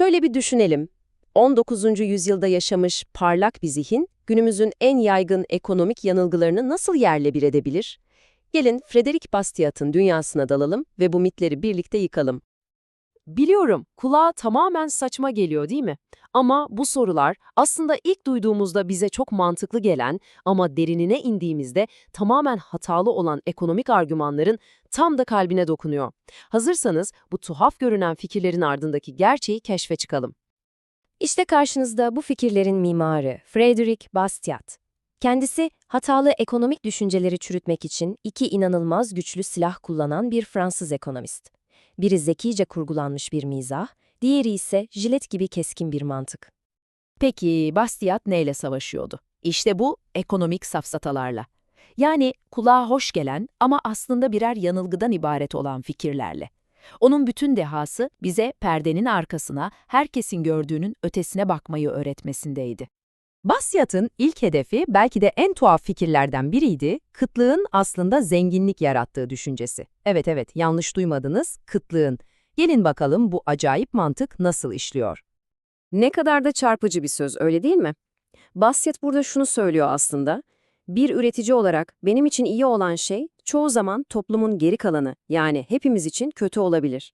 Şöyle bir düşünelim. 19. yüzyılda yaşamış parlak bir zihin, günümüzün en yaygın ekonomik yanılgılarını nasıl yerle bir edebilir? Gelin Frederick Bastiat'ın dünyasına dalalım ve bu mitleri birlikte yıkalım. Biliyorum, kulağa tamamen saçma geliyor değil mi? Ama bu sorular aslında ilk duyduğumuzda bize çok mantıklı gelen ama derinine indiğimizde tamamen hatalı olan ekonomik argümanların tam da kalbine dokunuyor. Hazırsanız bu tuhaf görünen fikirlerin ardındaki gerçeği keşfe çıkalım. İşte karşınızda bu fikirlerin mimarı Frederick Bastiat. Kendisi hatalı ekonomik düşünceleri çürütmek için iki inanılmaz güçlü silah kullanan bir Fransız ekonomist. Biri zekice kurgulanmış bir mizah, diğeri ise jilet gibi keskin bir mantık. Peki Bastiat neyle savaşıyordu? İşte bu ekonomik safsatalarla. Yani kulağa hoş gelen ama aslında birer yanılgıdan ibaret olan fikirlerle. Onun bütün dehası bize perdenin arkasına, herkesin gördüğünün ötesine bakmayı öğretmesindeydi. Bastiat'ın ilk hedefi belki de en tuhaf fikirlerden biriydi, kıtlığın aslında zenginlik yarattığı düşüncesi. Evet evet, yanlış duymadınız, kıtlığın. Gelin bakalım bu acayip mantık nasıl işliyor. Ne kadar da çarpıcı bir söz, öyle değil mi? Bastiat burada şunu söylüyor aslında. Bir üretici olarak benim için iyi olan şey çoğu zaman toplumun geri kalanı yani hepimiz için kötü olabilir.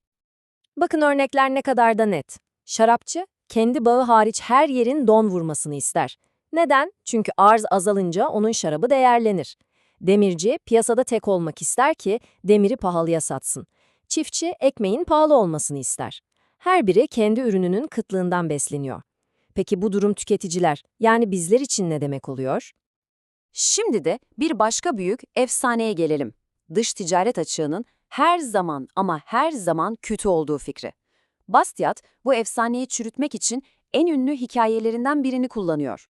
Bakın örnekler ne kadar da net. Şarapçı, kendi bağı hariç her yerin don vurmasını ister. Neden? Çünkü arz azalınca onun şarabı değerlenir. Demirci, piyasada tek olmak ister ki demiri pahalıya satsın. Çiftçi, ekmeğin pahalı olmasını ister. Her biri kendi ürününün kıtlığından besleniyor. Peki bu durum tüketiciler, yani bizler için ne demek oluyor? Şimdi de bir başka büyük efsaneye gelelim. Dış ticaret açığının her zaman ama her zaman kötü olduğu fikri. Bastiat bu efsaneyi çürütmek için en ünlü hikayelerinden birini kullanıyor.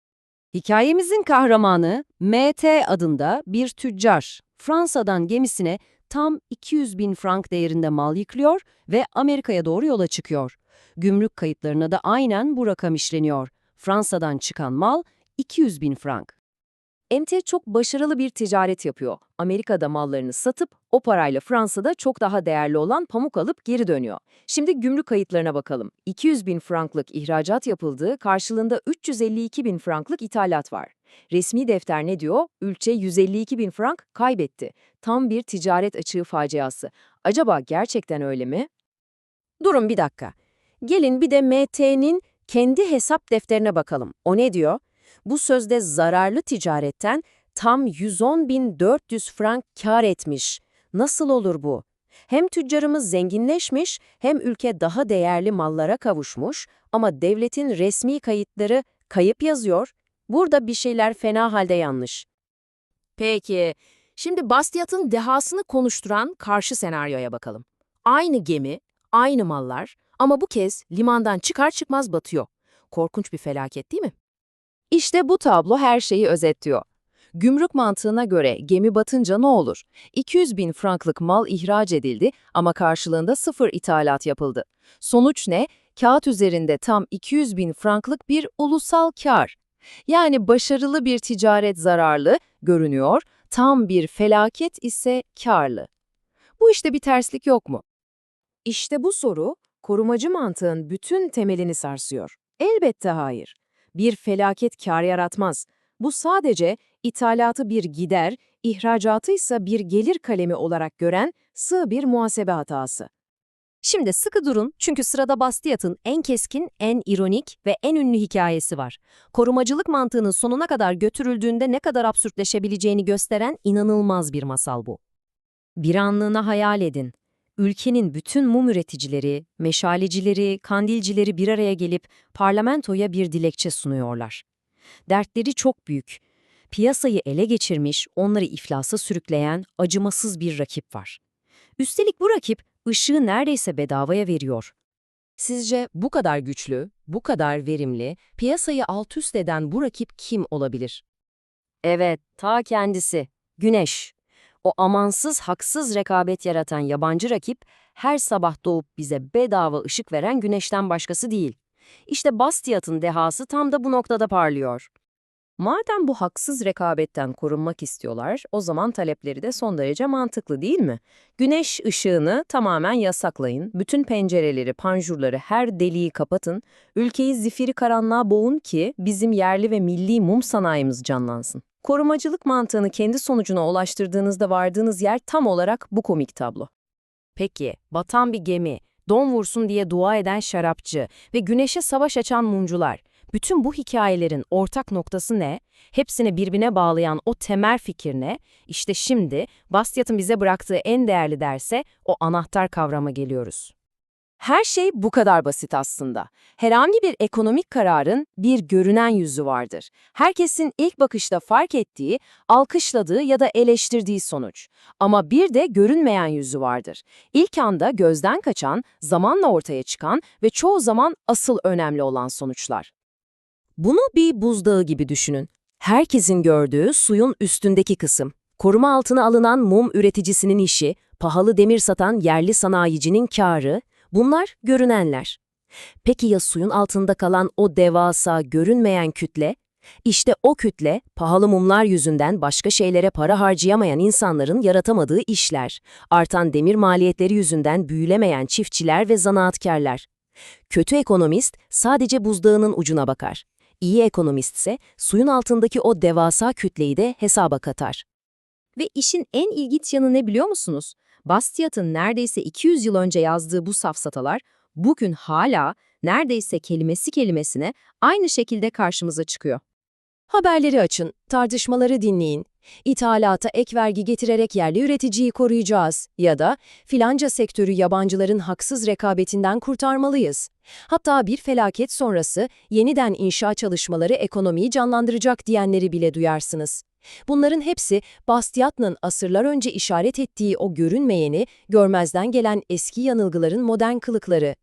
Hikayemizin kahramanı M.T. adında bir tüccar. Fransa'dan gemisine tam 200 bin frank değerinde mal yüklüyor ve Amerika'ya doğru yola çıkıyor. Gümrük kayıtlarına da aynen bu rakam işleniyor. Fransa'dan çıkan mal 200 bin frank. MT çok başarılı bir ticaret yapıyor. Amerika'da mallarını satıp o parayla Fransa'da çok daha değerli olan pamuk alıp geri dönüyor. Şimdi gümrük kayıtlarına bakalım. 200 bin franklık ihracat yapıldığı karşılığında 352 bin franklık ithalat var. Resmi defter ne diyor? Ülke 152 bin frank kaybetti. Tam bir ticaret açığı faciası. Acaba gerçekten öyle mi? Durun bir dakika. Gelin bir de MT'nin kendi hesap defterine bakalım. O ne diyor? Bu sözde zararlı ticaretten tam 110.400 frank kar etmiş. Nasıl olur bu? Hem tüccarımız zenginleşmiş hem ülke daha değerli mallara kavuşmuş ama devletin resmi kayıtları kayıp yazıyor. Burada bir şeyler fena halde yanlış. Peki, şimdi Bastiat'ın dehasını konuşturan karşı senaryoya bakalım. Aynı gemi, aynı mallar ama bu kez limandan çıkar çıkmaz batıyor. Korkunç bir felaket değil mi? İşte bu tablo her şeyi özetliyor. Gümrük mantığına göre gemi batınca ne olur? 200 bin franklık mal ihraç edildi ama karşılığında sıfır ithalat yapıldı. Sonuç ne? Kağıt üzerinde tam 200 bin franklık bir ulusal kar. Yani başarılı bir ticaret zararlı görünüyor, tam bir felaket ise karlı. Bu işte bir terslik yok mu? İşte bu soru, korumacı mantığın bütün temelini sarsıyor. Elbette hayır bir felaket kar yaratmaz. Bu sadece ithalatı bir gider, ihracatı ise bir gelir kalemi olarak gören sığ bir muhasebe hatası. Şimdi sıkı durun çünkü sırada Bastiat'ın en keskin, en ironik ve en ünlü hikayesi var. Korumacılık mantığının sonuna kadar götürüldüğünde ne kadar absürtleşebileceğini gösteren inanılmaz bir masal bu. Bir anlığına hayal edin. Ülkenin bütün mum üreticileri, meşalecileri, kandilcileri bir araya gelip parlamentoya bir dilekçe sunuyorlar. Dertleri çok büyük. Piyasayı ele geçirmiş, onları iflasa sürükleyen acımasız bir rakip var. Üstelik bu rakip ışığı neredeyse bedavaya veriyor. Sizce bu kadar güçlü, bu kadar verimli, piyasayı alt üst eden bu rakip kim olabilir? Evet, ta kendisi. Güneş. O amansız, haksız rekabet yaratan yabancı rakip, her sabah doğup bize bedava ışık veren güneşten başkası değil. İşte Bastiat'ın dehası tam da bu noktada parlıyor. Madem bu haksız rekabetten korunmak istiyorlar, o zaman talepleri de son derece mantıklı değil mi? Güneş ışığını tamamen yasaklayın, bütün pencereleri, panjurları, her deliği kapatın, ülkeyi zifiri karanlığa boğun ki bizim yerli ve milli mum sanayimiz canlansın. Korumacılık mantığını kendi sonucuna ulaştırdığınızda vardığınız yer tam olarak bu komik tablo. Peki, batan bir gemi, don vursun diye dua eden şarapçı ve güneşe savaş açan mumcular, bütün bu hikayelerin ortak noktası ne? Hepsini birbirine bağlayan o temel fikir ne? İşte şimdi Bastiat'ın bize bıraktığı en değerli derse o anahtar kavrama geliyoruz. Her şey bu kadar basit aslında. Herhangi bir ekonomik kararın bir görünen yüzü vardır. Herkesin ilk bakışta fark ettiği, alkışladığı ya da eleştirdiği sonuç. Ama bir de görünmeyen yüzü vardır. İlk anda gözden kaçan, zamanla ortaya çıkan ve çoğu zaman asıl önemli olan sonuçlar. Bunu bir buzdağı gibi düşünün. Herkesin gördüğü suyun üstündeki kısım. Koruma altına alınan mum üreticisinin işi, pahalı demir satan yerli sanayicinin kârı, bunlar görünenler. Peki ya suyun altında kalan o devasa, görünmeyen kütle? İşte o kütle, pahalı mumlar yüzünden başka şeylere para harcayamayan insanların yaratamadığı işler, artan demir maliyetleri yüzünden büyülemeyen çiftçiler ve zanaatkarlar. Kötü ekonomist sadece buzdağının ucuna bakar. İyi ekonomist ise suyun altındaki o devasa kütleyi de hesaba katar. Ve işin en ilginç yanı ne biliyor musunuz? Bastiat'ın neredeyse 200 yıl önce yazdığı bu safsatalar bugün hala neredeyse kelimesi kelimesine aynı şekilde karşımıza çıkıyor. Haberleri açın, tartışmaları dinleyin. İthalata ek vergi getirerek yerli üreticiyi koruyacağız ya da filanca sektörü yabancıların haksız rekabetinden kurtarmalıyız. Hatta bir felaket sonrası yeniden inşa çalışmaları ekonomiyi canlandıracak diyenleri bile duyarsınız. Bunların hepsi Bastiat'ın asırlar önce işaret ettiği o görünmeyeni, görmezden gelen eski yanılgıların modern kılıkları.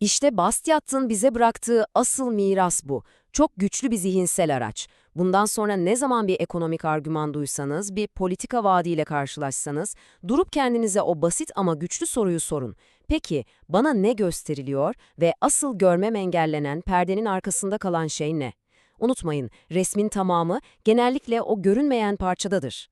İşte Bastiat'ın bize bıraktığı asıl miras bu. Çok güçlü bir zihinsel araç. Bundan sonra ne zaman bir ekonomik argüman duysanız, bir politika vaadiyle karşılaşsanız, durup kendinize o basit ama güçlü soruyu sorun. Peki, bana ne gösteriliyor ve asıl görmem engellenen perdenin arkasında kalan şey ne? Unutmayın, resmin tamamı genellikle o görünmeyen parçadadır.